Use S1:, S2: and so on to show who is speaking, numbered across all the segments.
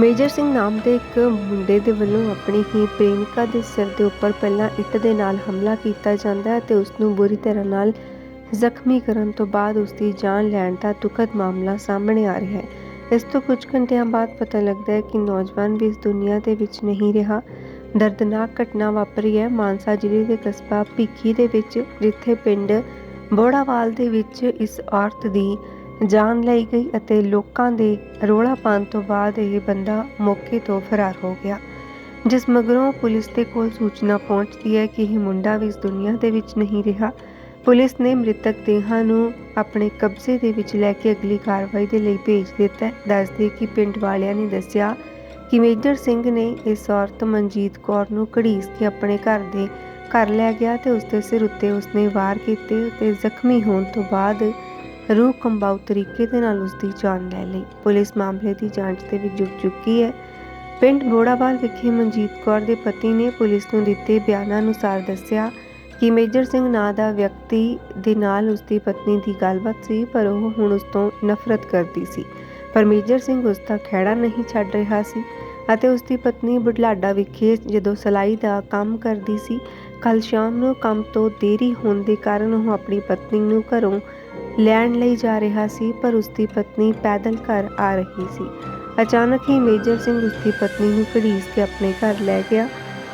S1: Major Singh ਨਾਮ ਦੇ ਇੱਕ ਮੁੰਡੇ ਦੇ ਵੱਲੋਂ ਆਪਣੀ ਹੀ ਪ੍ਰੇਮਿਕਾ ਦੇ ਸਿਰ ਦੇ ਉੱਪਰ ਪਹਿਲਾਂ ਇੱਟ ਦੇ ਨਾਲ ਹਮਲਾ ਕੀਤਾ ਜਾਂਦਾ ਹੈ ਤੇ ਉਸ ਨੂੰ ਬੁਰੀ ਤਰ੍ਹਾਂ ਨਾਲ ਜ਼ਖਮੀ ਕਰਨ ਤੋਂ ਬਾਅਦ ਉਸ ਦੀ ਜਾਨ ਲੈਣ ਦਾ ਦੁਖਦ ਮਾਮਲਾ ਸਾਹਮਣੇ ਆ ਰਿਹਾ ਹੈ। ਇਸ ਤੋਂ ਕੁਝ ਘੰਟਿਆਂ ਬਾਅਦ ਪਤਾ ਲੱਗਦਾ ਹੈ ਕਿ ਨੌਜਵਾਨ ਵੀ ਇਸ ਦੁਨੀਆ ਦੇ ਵਿੱਚ ਨਹੀਂ ਰਿਹਾ। ਦਰਦਨਾਕ ਘਟਨਾ ਵਾਪਰੀ ਹੈ ਮਾਨਸਾ ਜ਼ਿਲ੍ਹੇ ਦੇ ਕਸਬਾ ਭਿੱਖੀ ਦੇ ਵਿੱਚ, ਜਿੱਥੇ ਪਿੰਡ ਬੋੜਾਵਾਲ ਦੇ ਵਿੱਚ ਇਸ ਔਰਤ ਦੀ ਜਾਨ ਲਈ ਗਈ ਅਤੇ ਲੋਕਾਂ ਦੇ ਰੋਲਾ ਪਾਉਣ ਤੋਂ ਬਾਅਦ ਇਹ ਬੰਦਾ ਮੌਕੇ ਤੋਂ ਫਰਾਰ ਹੋ ਗਿਆ, ਜਿਸ ਮਗਰੋਂ ਪੁਲਿਸ ਦੇ ਕੋਲ ਸੂਚਨਾ ਪਹੁੰਚਦੀ ਹੈ ਕਿ ਇਹ ਮੁੰਡਾ ਵੀ ਇਸ ਦੁਨੀਆ ਦੇ ਵਿੱਚ ਨਹੀਂ ਰਿਹਾ। ਪੁਲਿਸ ਨੇ ਮ੍ਰਿਤਕ ਦੇਹਾਂ ਨੂੰ ਆਪਣੇ ਕਬਜ਼ੇ ਦੇ ਵਿੱਚ ਲੈ ਕੇ ਅਗਲੀ ਕਾਰਵਾਈ ਦੇ ਲਈ ਭੇਜ ਦਿੱਤਾ ਹੈ। ਦੱਸਦੇ ਕਿ ਪਿੰਡ ਵਾਲਿਆਂ ਨੇ ਦੱਸਿਆ ਕਿ ਮੇਜਰ ਸਿੰਘ ਨੇ ਇਸ ਔਰਤ ਮਨਜੀਤ ਕੌਰ ਨੂੰ ਘੜੀਸ ਕੇ ਆਪਣੇ ਘਰ ਦੇ ਘਰ ਲੈ ਗਿਆ ਤੇ ਉਸ ਦੇ ਸਿਰ ਉੱਤੇ ਉਸਨੇ ਵਾਰ ਕੀਤੇ ਤੇ ਜ਼ਖਮੀ ਹੋਣ ਤੋਂ ਬਾਅਦ ਰੂਹ ਕੰਬਾਊ ਤਰੀਕੇ ਦੇ ਨਾਲ ਉਸ ਦੀ ਜਾਨ ਲੈ ਲਈ। ਪੁਲਿਸ ਮਾਮਲੇ ਦੀ ਜਾਂਚ ਦੇ ਵਿੱਚ ਜੁਟ ਚੁੱਕੀ ਹੈ। ਪਿੰਡ ਬੋੜਾਵਾਲ ਵਿਖੇ ਮਨਜੀਤ ਕੌਰ ਦੇ ਪਤੀ ਨੇ ਪੁਲਿਸ ਨੂੰ ਦਿੱਤੇ ਬਿਆਨਾਂ ਅਨੁਸਾਰ ਦੱਸਿਆ ਕਿ ਮੇਜਰ ਸਿੰਘ ਨਾਂ ਦਾ ਵਿਅਕਤੀ ਦੇ ਨਾਲ ਉਸ ਦੀ ਪਤਨੀ ਦੀ ਗੱਲਬਾਤ ਸੀ, ਪਰ ਉਹ ਹੁਣ ਉਸ ਤੋਂ ਨਫ਼ਰਤ ਕਰਦੀ ਸੀ। ਪਰ ਮੇਜਰ ਸਿੰਘ ਉਸ ਦਾ ਖਹਿੜਾ ਨਹੀਂ ਛੱਡ ਰਿਹਾ ਸੀ ਅਤੇ ਉਸ ਦੀ ਪਤਨੀ ਬੁਢਲਾਡਾ ਵਿਖੇ ਜਦੋਂ ਸਲਾਈ ਦਾ ਕੰਮ ਕਰਦੀ ਸੀ ਕੱਲ ਸ਼ਾਮ ਨੂੰ ਕੰਮ ਤੋਂ ਦੇਰੀ ਹੋਣ ਦੇ ਕਾਰਨ ਉਹ ਆਪਣੀ ਪਤਨੀ ਨੂੰ ਘਰੋਂ ਲੈਣ ਲਈ ਜਾ ਰਿਹਾ ਸੀ, ਪਰ ਉਸ ਦੀ ਪਤਨੀ ਪੈਦਲ ਘਰ ਆ ਰਹੀ ਸੀ। ਅਚਾਨਕ ਹੀ ਮੇਜਰ ਸਿੰਘ ਉਸ ਦੀ ਪਤਨੀ ਨੂੰ ਘੜੀਸ ਕੇ ਆਪਣੇ ਘਰ ਲੈ ਗਿਆ।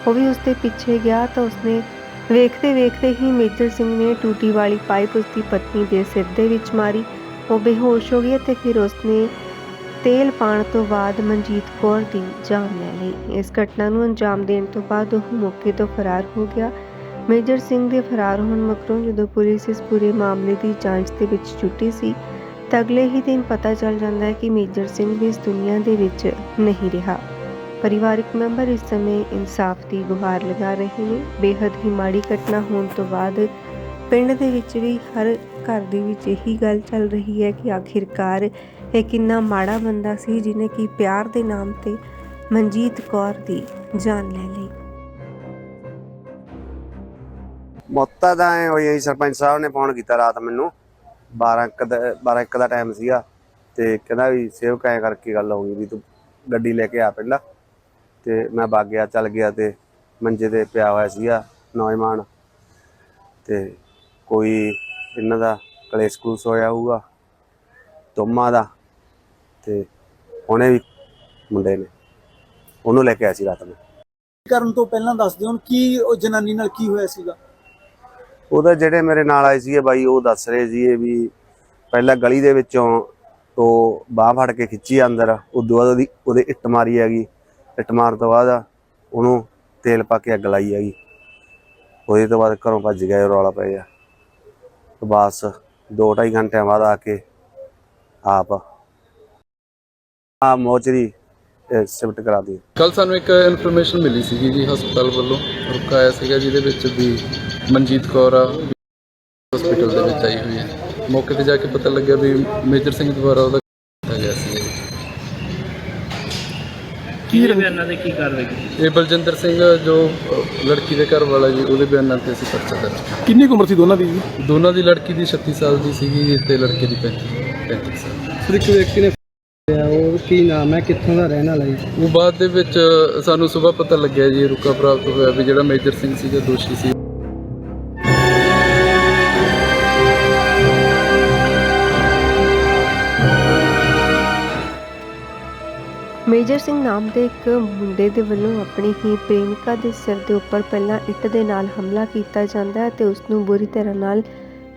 S1: ਉਹ ਵੀ ਉਸ ਦੇ ਪਿੱਛੇ ਗਿਆ ਤਾਂ ਉਸਨੇ ਵੇਖਦੇ ਵੇਖਦੇ ਹੀ ਮੇਜਰ ਸਿੰਘ ਨੇ ਟੂਟੀ ਵਾਲੀ ਪਾਈਪ ਉਸ ਦੀ ਪਤਨੀ ਦੇ ਸਿਰ ਦੇ ਵਿੱਚ ਮਾਰੀ। ਉਹ ਬੇਹੋਸ਼ ਹੋ ਗਈ ਤੇ ਫਿਰ ਉਸਨੇ ਤੇਲ ਪਾਣ ਤੋਂ ਬਾਅਦ ਮਨਜੀਤ ਕੌਰ ਦੀ ਜਾਨ ਲੈ ਲਈ। ਇਸ ਘਟਨਾ ਨੂੰ ਅੰਜਾਮ ਦੇਣ ਤੋਂ ਬਾਅਦ ਉਹ ਮੌਕੇ ਤੋਂ ਫਰਾਰ ਹੋ ਗਿਆ। ਮੇਜਰ ਸਿੰਘ ਦੇ ਫਰਾਰ ਹੋਣ ਮਗਰੋਂ ਜਦੋਂ ਪੁਲਿਸ ਇਸ ਪੂਰੇ ਮਾਮਲੇ ਦੀ ਜਾਂਚ ਦੇ ਵਿੱਚ ਜੁਟੀ ਸੀ, ਤਾਂ ਅਗਲੇ ਹੀ ਦਿਨ ਪਤਾ ਚੱਲ ਜਾਂਦਾ ਹੈ ਕਿ ਮੇਜਰ ਸਿੰਘ ਵੀ ਇਸ ਦੁਨੀਆ ਦੇ ਵਿੱਚ ਨਹੀਂ ਰਿਹਾ। ਪਰਿਵਾਰਕ ਮੈਂਬਰ ਇਸ ਸਮੇਂ ਇਨਸਾਫ ਦੀ ਗੁਹਾਰ ਲਗਾ ਰਹੇ ਨੇ। ਬੇहद ਹੀ ਮਾੜੀ ਘਟਨਾ ਹੋਣ ਤੋਂ ਬਾਅਦ ਪਿੰਡ ਦੇ ਵਿੱਚ ਵੀ ਹਰ ਘਰ ਦੇ ਵਿੱਚ ਇਹੀ ਗੱਲ ਚੱਲ ਰਹੀ ਹੈ ਕਿ ਆਖਿਰਕਾਰ ਇਹ ਕਿੰਨਾ ਮਾੜਾ ਬੰਦਾ ਸੀ ਜਿਨੇ ਕਿ ਪਿਆਰ ਦੇ ਨਾਮ ਤੇ ਮਨਜੀਤ ਕੌਰ ਦੀ ਜਾਨ ਲੈ ਲਈ।
S2: ਮੌਤਾ ਤਾਂ ਐ ਹੋਈ ਜੀ ਸਰਪੰਚ ਸਾਹਿਬ ਨੇ ਫੋਨ ਕੀਤਾ ਰਾਤ ਮੈਨੂੰ। 12 ਕੁ ਦਾ 12 ਇੱਕ ਦਾ ਟਾਈਮ ਸੀਗਾ ਤੇ ਕਹਿੰਦਾ ਵੀ ਸੇਵਕ ਐ ਕਰਕੇ ਗੱਲ ਹੋ ਗਈ ਵੀ ਤੂੰ ਗੱਡੀ ਲੈ ਕੇ ਆ ਪਹਿਲਾਂ। ਤੇ ਮੈਂ ਵਗ ਗਿਆ, ਚੱਲ ਗਿਆ ਤੇ ਮੰਜੇ ਤੇ ਪਿਆ ਹੋਇਆ ਸੀਗਾ ਨੌਜਵਾਨ। ਤੇ ਕੋਈ ਇਹਨਾਂ ਦਾ ਕਲੇਸ਼ ਕਲੂਸ ਹੋਇਆ ਹੋਊਗਾ, ਦੋਮਾਂ ਦਾ। ਤੇ ਉਹਨੇ ਵੀ ਮੁੰਡੇ ਨੇ, ਉਹਨੂੰ ਲੈ ਕੇ ਆਇਆ ਸੀ ਰਾਤ ਨੂੰ।
S3: ਕਰਨ ਤੋਂ ਪਹਿਲਾਂ ਦੱਸ ਦਿਓ ਹੁਣ ਕੀ ਉਹ ਜਨਾਨੀ ਨਾਲ ਕੀ ਹੋਇਆ ਸੀਗਾ?
S2: ਉਹਦਾ ਜਿਹੜੇ ਮੇਰੇ ਨਾਲ ਆਏ ਸੀਗੇ ਬਾਈ, ਉਹ ਦੱਸ ਰਹੇ ਸੀ ਵੀ ਪਹਿਲਾਂ ਗਲੀ ਦੇ ਵਿੱਚੋਂ ਉਹ ਬਾਹ ਫੜ ਕੇ ਖਿੱਚੀ ਅੰਦਰ, ਉਦੋਂ ਬਾਅਦ ਉਹਦੀ, ਉਹਦੇ ਇੱਟ ਮਾਰੀ ਹੈਗੀ। ਇੱਟ ਮਾਰਨ ਤੋਂ ਬਾਅਦ ਉਹਨੂੰ ਤੇਲ ਪਾ ਕੇ ਅੱਗ ਲਾਈ ਹੈਗੀ। ਉਹਦੇ ਤੋਂ ਬਾਅਦ ਘਰੋਂ ਭੱਜ ਗਏ ਰੌਲਾ ਪੈ ਗਿਆ। ਤੇ ਬਸ 2.5 ਘੰਟਿਆਂ ਬਾਅਦ ਆ ਕੇ ਆਪ ਆ ਮੋਚਰੀ ਸਿਫਟ ਕਰਾ ਦੀ
S4: ਕੱਲ ਸਾਨੂੰ ਇੱਕ ਇਨਫੋਰਮੇਸ਼ਨ ਮਿਲੀ ਸੀਗੀ ਜੀ ਹਸਪਤਾਲ ਵੱਲੋਂ। ਰੁਕਾ ਸੀਗਾ ਜਿਹਦੇ ਵਿੱਚ ਵੀ ਮਨਜੀਤ ਕੌਰ ਹਸਪੀਟਲ ਦੇ ਵਿੱਚ ਆਈ ਹੋਈ ਹੈ ਮੌਕੇ ਤੇ ਜਾ ਕੇ ਪਤਾ ਲੱਗਿਆ ਵੀ ਮੇਜਰ ਸਿੰਘ ਦੁਆਰਾ ਉਹਦਾ ਕੀਤਾ ਗਿਆ ਸੀ।
S5: ਕੀ ਬਿਆਨਾਂ ਦੇ ਕੀ ਕਾਰਵਾਈ
S4: ਇਹ ਬਲਜਿੰਦਰ ਸਿੰਘ ਜੋ ਅ, ਲੜਕੀ ਦੇ ਘਰ ਵਾਲਾ ਜੀ ਉਹਦੇ ਬਿਆਨਾਂ ਤੇ ਅਸੀਂ ਪਰਚਾ ਦਰਜ ਕੀਤਾ।
S3: ਕਿੰਨੀ ਕੁ ਉਮਰ ਸੀ ਦੋਨਾਂ ਦੀ
S4: ਦੋਨਾਂ ਦੀ ਲੜਕੀ ਦੀ 36 ਸਾਲ ਦੀ ਸੀਗੀ ਤੇ ਲੜਕੇ ਦੀ 35 35 ਸਾਲ।
S6: ਫਿਰ ਇੱਕ ਵਿਅਕਤੀ ਨੇ ਫੜਿਆ ਉਹ ਕੀ ਨਾਮ ਹੈ ਕਿੱਥੋਂ ਦਾ ਰਹਿਣ ਵਾਲਾ ਜੀ?
S4: ਉਹ ਬਾਅਦ ਦੇ ਵਿੱਚ ਸਾਨੂੰ ਸਵੇਰ ਪਤਾ ਲੱਗਿਆ ਜੀ ਰੁਕਾ ਪ੍ਰਾਪਤ ਹੋਇਆ ਵੀ ਜਿਹੜਾ ਮੇਜਰ ਸਿੰਘ ਸੀਗਾ ਦੋਸ਼ੀ ਸੀ।
S1: ਮੇਜਰ ਸਿੰਘ ਨਾਮ ਦੇ ਇੱਕ ਮੁੰਡੇ ਦੇ ਵੱਲੋਂ ਆਪਣੀ ਹੀ ਪ੍ਰੇਮਿਕਾ ਦੇ ਸਿਰ ਦੇ ਉੱਪਰ ਪਹਿਲਾਂ ਇੱਟ ਦੇ ਨਾਲ ਹਮਲਾ ਕੀਤਾ ਜਾਂਦਾ ਹੈ ਤੇ ਉਸ ਨੂੰ ਬੁਰੀ ਤਰ੍ਹਾਂ ਨਾਲ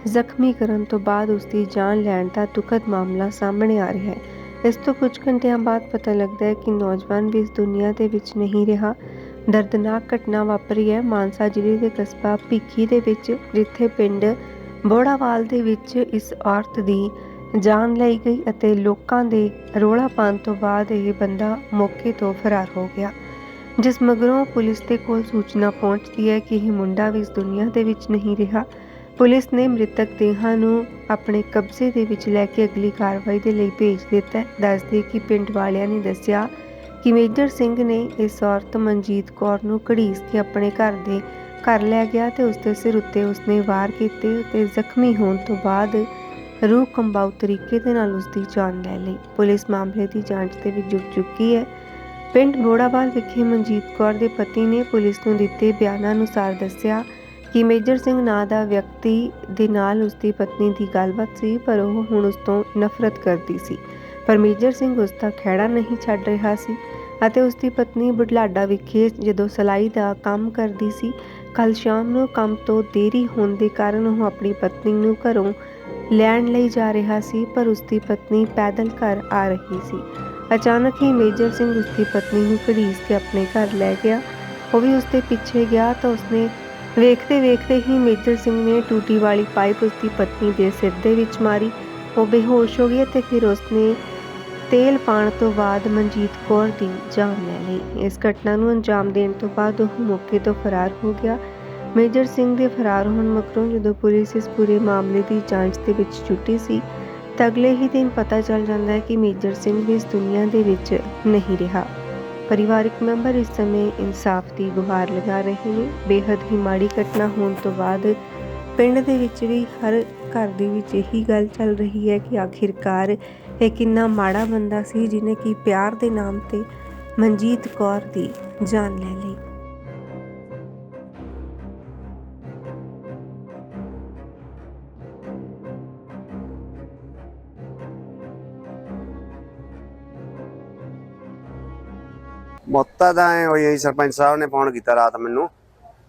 S1: ਜ਼ਖਮੀ ਕਰਨ ਤੋਂ ਬਾਅਦ ਉਸ ਦੀ ਜਾਨ ਲੈਣ ਦਾ ਦੁਖਦ ਮਾਮਲਾ ਸਾਹਮਣੇ ਆ ਰਿਹਾ ਹੈ। ਇਸ ਤੋਂ ਕੁਝ ਘੰਟਿਆਂ ਬਾਅਦ ਪਤਾ ਲੱਗਦਾ ਹੈ ਕਿ ਨੌਜਵਾਨ ਵੀ ਇਸ ਦੁਨੀਆ ਦੇ ਵਿੱਚ ਨਹੀਂ ਰਿਹਾ। ਦਰਦਨਾਕ ਘਟਨਾ ਵਾਪਰੀ ਹੈ। ਮਾਨਸਾ ਜ਼ਿਲ੍ਹੇ ਦੇ ਕਸਬਾ ਭੀਖੀ ਦੇ ਵਿੱਚ, ਜਿੱਥੇ ਪਿੰਡ ਬੋੜਾਵਾਲ ਦੇ ਵਿੱਚ ਇਸ ਔਰਤ ਦੀ ਜਾਨ ਲਈ ਗਈ ਅਤੇ ਲੋਕਾਂ ਦੇ ਰੋਲਾ ਪਾਉਣ ਤੋਂ ਬਾਅਦ ਇਹ ਬੰਦਾ ਮੌਕੇ ਤੋਂ ਫਰਾਰ ਹੋ ਗਿਆ, ਜਿਸ ਮਗਰੋਂ ਪੁਲਿਸ ਦੇ ਕੋਲ ਸੂਚਨਾ ਪਹੁੰਚਦੀ ਹੈ ਕਿ ਇਹ ਮੁੰਡਾ ਵੀ ਇਸ ਦੁਨੀਆ ਦੇ ਵਿੱਚ ਨਹੀਂ ਰਿਹਾ। ਪੁਲਿਸ ਨੇ ਮ੍ਰਿਤਕ ਦੇਹਾਂ ਨੂੰ ਆਪਣੇ ਕਬਜ਼ੇ ਦੇ ਵਿੱਚ ਲੈ ਕੇ ਅਗਲੀ ਕਾਰਵਾਈ ਦੇ ਲਈ ਭੇਜ ਦਿੱਤਾ ਹੈ। ਦੱਸਦੇ ਕਿ ਪਿੰਡ ਵਾਲਿਆਂ ਨੇ ਦੱਸਿਆ ਕਿ ਮੇਜਰ ਸਿੰਘ ਨੇ ਇਸ ਔਰਤ ਮਨਜੀਤ ਕੌਰ ਨੂੰ ਘੜੀਸ ਕੇ ਆਪਣੇ ਘਰ ਦੇ ਘਰ ਲੈ ਗਿਆ ਤੇ ਉਸ ਦੇ ਸਿਰ ਉੱਤੇ ਉਸਨੇ ਵਾਰ ਕੀਤੇ ਤੇ ਜ਼ਖਮੀ ਹੋਣ ਤੋਂ ਬਾਅਦ ਰੂਹ ਕੰਬਾਊ ਤਰੀਕੇ ਦੇ ਨਾਲ ਉਸ ਦੀ ਜਾਨ ਲੈ ਲਈ। ਪੁਲਿਸ ਮਾਮਲੇ ਦੀ ਜਾਂਚ ਦੇ ਵਿੱਚ ਜੁਟ ਚੁੱਕੀ ਹੈ। ਪਿੰਡ ਮੋੜਾਵਾਲ ਵਿਖੇ ਮਨਜੀਤ ਕੌਰ ਦੇ ਪਤੀ ਨੇ ਪੁਲਿਸ ਨੂੰ ਦਿੱਤੇ ਬਿਆਨਾਂ ਅਨੁਸਾਰ ਦੱਸਿਆ ਕਿ ਮੇਜਰ ਸਿੰਘ ਨਾਂ ਦਾ ਵਿਅਕਤੀ ਦੇ ਨਾਲ ਉਸਦੀ ਪਤਨੀ ਦੀ ਗੱਲਬਾਤ ਸੀ, ਪਰ ਉਹ ਹੁਣ ਉਸ ਤੋਂ ਨਫ਼ਰਤ ਕਰਦੀ ਸੀ। ਪਰ ਮੇਜਰ ਸਿੰਘ ਉਸ ਦਾ ਖਹਿੜਾ ਨਹੀਂ ਛੱਡ ਰਿਹਾ ਸੀ ਅਤੇ ਉਸ ਦੀ ਪਤਨੀ ਬੁਢਲਾਡਾ ਵਿਖੇ ਜਦੋਂ ਸਲਾਈ ਦਾ ਕੰਮ ਕਰਦੀ ਸੀ ਕੱਲ ਸ਼ਾਮ ਨੂੰ ਕੰਮ ਤੋਂ ਦੇਰੀ ਹੋਣ ਦੇ ਕਾਰਨ ਉਹ ਆਪਣੀ ਪਤਨੀ ਨੂੰ ਘਰੋਂ ਲੈਣ ਲਈ ਜਾ ਰਿਹਾ ਸੀ, ਪਰ ਉਸ ਦੀ ਪਤਨੀ ਪੈਦਲ ਘਰ ਆ ਰਹੀ ਸੀ। ਅਚਾਨਕ ਹੀ ਮੇਜਰ ਸਿੰਘ ਉਸ ਦੀ ਪਤਨੀ ਨੂੰ ਘੜੀਸ ਕੇ ਆਪਣੇ ਘਰ ਲੈ ਗਿਆ। ਉਹ ਵੀ ਉਸ ਦੇ ਪਿੱਛੇ ਗਿਆ ਤਾਂ ਉਸਨੇ ਵੇਖਦੇ ਵੇਖਦੇ ਹੀ ਮੇਜਰ ਸਿੰਘ ਨੇ ਟੂਟੀ ਵਾਲੀ ਪਾਈਪ ਉਸ ਦੀ ਪਤਨੀ ਦੇ ਸਿਰ ਦੇ ਵਿੱਚ ਮਾਰੀ। ਉਹ ਬੇਹੋਸ਼ ਹੋ ਗਈ ਤੇ ਫਿਰ ਉਸਨੇ ਤੇਲ ਪਾਣ ਤੋਂ ਬਾਅਦ ਮਨਜੀਤ ਕੌਰ ਦੀ ਜਾਨ ਲੈ ਲਈ। ਇਸ ਘਟਨਾ ਨੂੰ ਅੰਜਾਮ ਦੇਣ ਤੋਂ ਬਾਅਦ ਉਹ ਮੌਕੇ ਤੋਂ ਫਰਾਰ ਹੋ ਗਿਆ। ਮੇਜਰ ਸਿੰਘ ਦੇ ਫਰਾਰ ਹੋਣ ਮਗਰੋਂ ਜਦੋਂ ਪੁਲਿਸ ਇਸ ਪੂਰੇ ਮਾਮਲੇ ਦੀ ਜਾਂਚ ਦੇ ਵਿੱਚ ਜੁਟੀ ਸੀ, ਤਾਂ ਅਗਲੇ ਹੀ ਦਿਨ ਪਤਾ ਚੱਲ ਜਾਂਦਾ ਹੈ ਕਿ ਮੇਜਰ ਸਿੰਘ ਵੀ ਇਸ ਦੁਨੀਆ ਦੇ ਵਿੱਚ ਨਹੀਂ ਰਿਹਾ। ਪਰਿਵਾਰਕ ਮੈਂਬਰ ਇਸ ਸਮੇਂ ਇਨਸਾਫ ਦੀ ਗੁਹਾਰ ਲਗਾ ਰਹੇ ਨੇ। ਬੇहद ਹੀ ਮਾੜੀ ਘਟਨਾ ਹੋਣ ਤੋਂ ਬਾਅਦ ਪਿੰਡ ਦੇ ਵਿੱਚ ਵੀ ਹਰ ਘਰ ਦੇ ਵਿੱਚ ਇਹੀ ਗੱਲ ਚੱਲ ਰਹੀ ਹੈ ਕਿ ਆਖਿਰਕਾਰ ਇਹ ਕਿੰਨਾ ਮਾੜਾ ਬੰਦਾ ਸੀ ਜਿਨੇ ਕਿ ਪਿਆਰ ਦੇ ਨਾਮ ਤੇ ਮਨਜੀਤ ਕੌਰ ਦੀ ਜਾਨ ਲੈ ਲਈ।
S2: ਮੌਤਾਂ ਦਾ ਐ ਹੋਈ ਸਰਪੰਚ ਸਾਹਿਬ ਨੇ ਫੋਨ ਕੀਤਾ ਰਾਤ ਮੈਨੂੰ।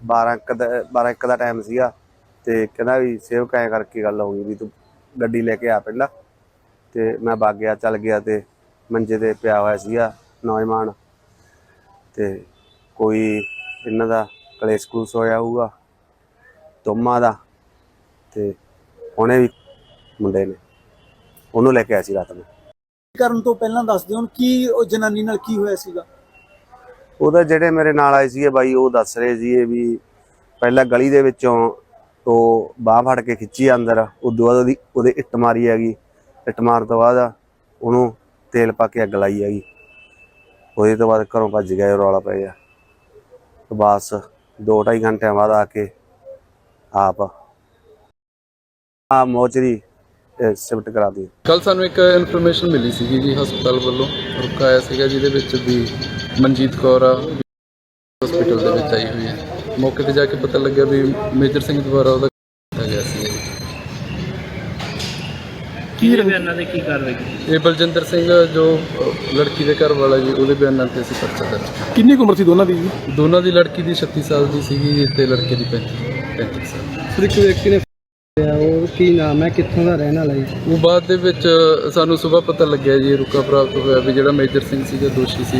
S2: 12 ਇੱਕ ਦਾ 12 ਇੱਕ ਦਾ ਟਾਈਮ ਸੀਗਾ ਤੇ ਕਹਿੰਦਾ ਵੀ ਸੇਵਕ ਐ ਕਰਕੇ ਗੱਲ ਹੋ ਗਈ ਵੀ ਤੂੰ ਗੱਡੀ ਲੈ ਕੇ ਆ ਪਹਿਲਾਂ। ਤੇ ਮੈਂ ਵਗ ਗਿਆ, ਚੱਲ ਗਿਆ ਤੇ ਮੰਜੇ ਤੇ ਪਿਆ ਹੋਇਆ ਸੀਗਾ ਨੌਜਵਾਨ। ਤੇ ਕੋਈ ਇਹਨਾਂ ਦਾ ਕਲੇਸ਼ ਕਲੂਸ ਹੋਇਆ ਹੋਊਗਾ, ਦੋਮਾ ਦਾ। ਤੇ ਉਹਨੇ ਵੀ ਮੁੰਡੇ ਨੇ, ਉਹਨੂੰ ਲੈ ਕੇ ਆਇਆ ਸੀ ਰਾਤ ਨੂੰ।
S3: ਕਰਨ ਤੋਂ ਪਹਿਲਾਂ ਦੱਸ ਦਿਓ ਕੀ ਉਹ ਜਨਾਨੀ ਨਾਲ ਕੀ ਹੋਇਆ ਸੀਗਾ?
S2: ਉਹਦਾ ਜਿਹੜੇ ਮੇਰੇ ਨਾਲ ਆਏ ਸੀਗੇ ਬਾਈ, ਉਹ ਦੱਸ ਰਹੇ ਸੀਗੇ ਵੀ ਪਹਿਲਾਂ ਗਲੀ ਦੇ ਵਿੱਚੋਂ ਉਹ ਬਾਹ ਫੜ ਕੇ ਖਿੱਚੀ ਅੰਦਰ, ਉਦੋਂ ਬਾਅਦ ਉਹਦੀ, ਉਹਦੇ ਇੱਟ ਮਾਰੀ ਹੈਗੀ। ਇੱਟ ਮਾਰਨ ਤੋਂ ਬਾਅਦ ਉਹਨੂੰ ਤੇਲ ਪਾ ਕੇ ਅੱਗ ਲਾਈ ਹੈਗੀ। ਉਹਦੇ ਤੋਂ ਬਾਅਦ ਘਰੋਂ ਭੱਜ ਗਏ ਰੌਲਾ ਪੈ ਗਿਆ। ਤੇ ਬਸ 2.5 ਘੰਟਿਆਂ ਬਾਅਦ ਆ ਕੇ ਆਪ ਆ ਮੋਚਰੀ ਸ਼ਿਫਟ ਕਰਾ ਦਿੱਤੀ।
S4: ਕੱਲ ਸਾਨੂੰ ਇੱਕ ਇਨਫੋਰਮੇਸ਼ਨ ਮਿਲੀ ਸੀਗੀ ਜੀ ਹਸਪਤਾਲ ਵੱਲੋਂ। ਰੁਕਾ ਆਇਆ ਸੀਗਾ ਜਿਹਦੇ ਵਿੱਚ ਵੀ ਮਨਜੀਤ ਕੌਰ ਹਸਪੀਟਲ ਦੇ ਵਿੱਚ ਆਈ ਹੋਈ ਹੈ ਮੌਕੇ ਤੇ ਜਾ ਕੇ ਪਤਾ ਲੱਗਿਆ ਵੀ ਮੇਜਰ ਸਿੰਘ ਦੁਆਰਾ ਉਹਦਾ ਕੀਤਾ ਗਿਆ ਸੀ।
S5: ਬਿਆਨਾਂ ਦੇ ਕੀ ਕਾਰਵਾਈ
S4: ਇਹ ਬਲਜਿੰਦਰ ਸਿੰਘ ਜੋ ਅ, ਲੜਕੀ ਦੇ ਘਰ ਵਾਲਾ ਜੀ ਉਹਦੇ ਬਿਆਨਾਂ ਤੇ ਅਸੀਂ ਪਰਚਾ ਦਰਜ।
S6: ਕਿੰਨੀ ਕੁ ਉਮਰ ਸੀ ਦੋਨਾਂ ਦੀ ਜੀ?
S4: ਦੋਨਾਂ ਦੀ ਲੜਕੀ ਦੀ 36 ਸਾਲ ਦੀ ਸੀਗੀ ਤੇ ਲੜਕੇ ਦੀ 35 35 ਸਾਲ
S6: ਫਿਰ ਇੱਕ ਵਿਅਕਤੀ ਨੇ ਫੜਿਆ, ਉਹ ਕੀ ਨਾਮ ਹੈ ਕਿੱਥੋਂ ਦਾ ਰਹਿਣ ਵਾਲਾ ਜੀ?
S4: ਉਹ ਬਾਅਦ ਦੇ ਵਿੱਚ ਸਾਨੂੰ ਸਵੇਰ ਪਤਾ ਲੱਗਿਆ ਜੀ ਰੁਕਾ ਪ੍ਰਾਪਤ ਹੋਇਆ ਵੀ ਜਿਹੜਾ ਮੇਜਰ ਸਿੰਘ ਸੀਗਾ ਦੋਸ਼ੀ ਸੀ।